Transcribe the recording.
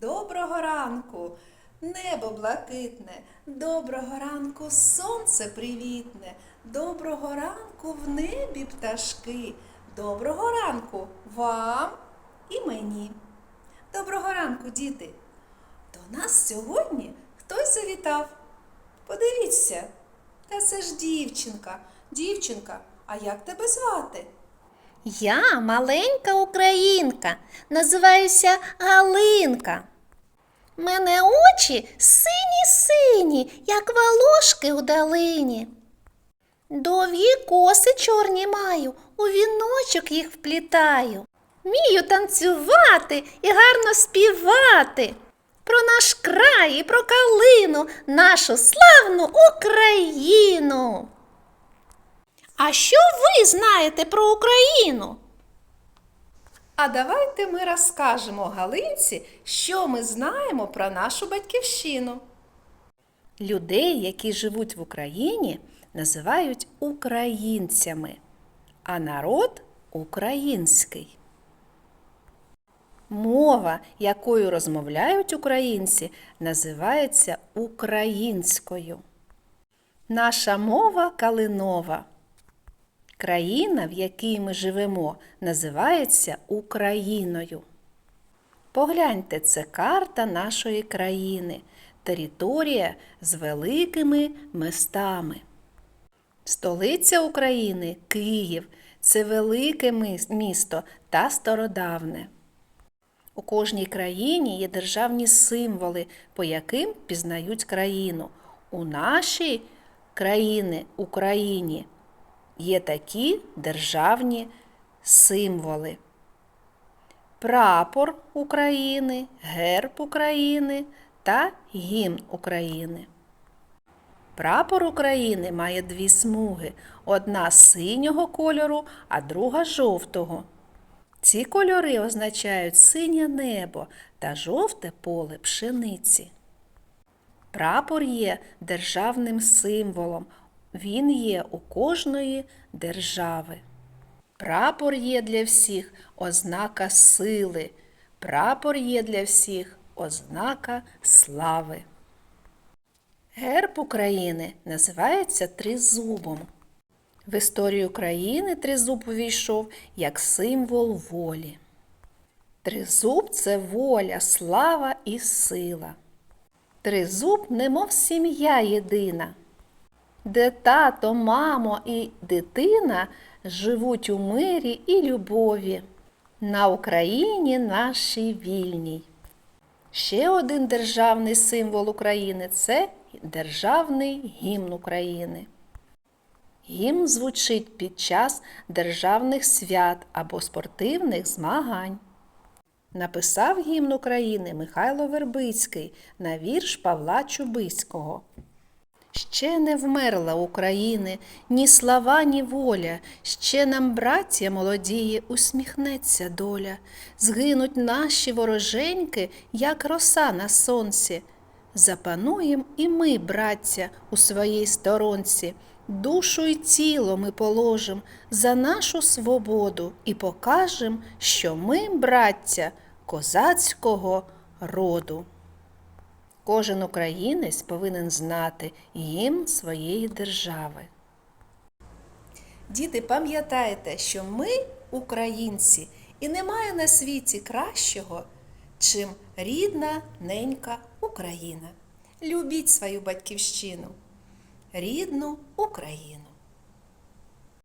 Доброго ранку, небо блакитне, доброго ранку сонце привітне, доброго ранку в небі пташки, доброго ранку вам і мені. Доброго ранку, діти! До нас сьогодні хтось завітав. Подивіться, та це ж дівчинка. Дівчинка, а як тебе звати? Я маленька українка, називаюся Галинка. Мене очі сині-сині, як волошки у долині. Довгі коси чорні маю, у віночок їх вплітаю. Вмію танцювати і гарно співати. Про наш край і про калину, нашу славну Україну. А що ви знаєте про Україну? А давайте ми розкажемо Галинці, що ми знаємо про нашу батьківщину. Людей, які живуть в Україні, називають українцями, а народ український. Мова, якою розмовляють українці, називається українською. Наша мова калинова. Країна, в якій ми живемо, називається Україною. Погляньте, це карта нашої країни, територія з великими містами. Столиця України Київ це велике місто та стародавне. У кожній країні є державні символи, по яким пізнають країну. У нашій країни, Україні, є такі державні символи. Прапор України, герб України та гімн України. Прапор України має дві смуги: одна синього кольору, а друга жовтого. Ці кольори означають синє небо та жовте поле пшениці. Прапор є державним символом. Він є у кожної держави. Прапор є для всіх ознака сили. Прапор є для всіх ознака слави. Герб України називається тризубом. В історію країни тризуб увійшов як символ волі. Тризуб це воля, слава і сила. Тризуб, немов сім'я єдина, де тато, мамо і дитина живуть у мирі і любові. На Україні нашій вільній. Ще один державний символ України це державний гімн України. Гімн звучить під час державних свят або спортивних змагань. Написав гімн України Михайло Вербицький на вірш Павла Чубиського. Ще не вмерла України ні слава, ні воля, ще нам, браття молодії, усміхнеться доля. Згинуть наші вороженьки, як роса на сонці. Запануєм і ми, браття, у своїй сторонці. Душу й тіло ми положим за нашу свободу і покажем, що ми, браття, козацького роду. Кожен українець повинен знати гімн своєї держави. Діти, пам'ятайте, що ми українці, і немає на світі кращого, чим рідна ненька Україна. Любіть свою батьківщину, рідну Україну.